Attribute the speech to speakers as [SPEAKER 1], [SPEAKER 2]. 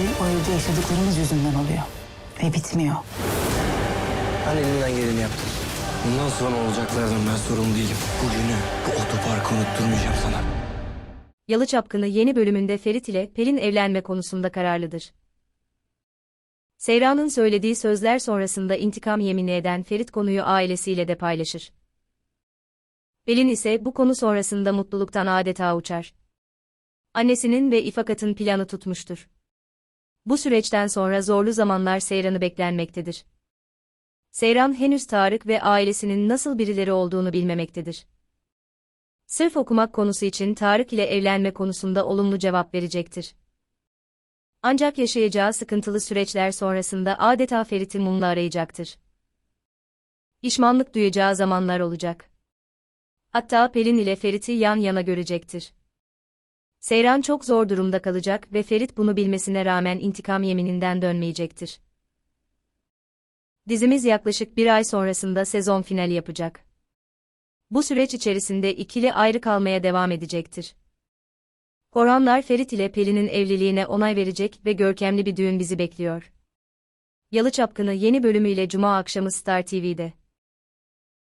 [SPEAKER 1] Hepsi o evde yaşadıklarımız yüzünden oluyor. Ve bitmiyor.
[SPEAKER 2] Ben elinden geleni yaptım. Bundan sonra olacaklardan ben sorumlu değilim. Bugünü, bu otoparkı unutturmayacağım sana.
[SPEAKER 3] Yalı Çapkını yeni bölümünde Ferit ile Pelin evlenme konusunda kararlıdır. Seyran'ın söylediği sözler sonrasında intikam yemini eden Ferit konuyu ailesiyle de paylaşır. Pelin ise bu konu sonrasında mutluluktan adeta uçar. Annesinin ve İfakat'ın planı tutmuştur. Bu süreçten sonra zorlu zamanlar Seyran'ı beklenmektedir. Seyran henüz Tarık ve ailesinin nasıl birileri olduğunu bilmemektedir. Sırf okumak konusu için Tarık ile evlenme konusunda olumlu cevap verecektir. Ancak yaşayacağı sıkıntılı süreçler sonrasında adeta Ferit'i mumla arayacaktır. Pişmanlık duyacağı zamanlar olacak. Hatta Pelin ile Ferit'i yan yana görecektir. Seyran çok zor durumda kalacak ve Ferit bunu bilmesine rağmen intikam yemininden dönmeyecektir. Dizimiz yaklaşık bir ay sonrasında sezon finali yapacak. Bu süreç içerisinde ikili ayrı kalmaya devam edecektir. Korhanlar Ferit ile Pelin'in evliliğine onay verecek ve görkemli bir düğün bizi bekliyor. Yalı Çapkını yeni bölümüyle Cuma akşamı Star TV'de.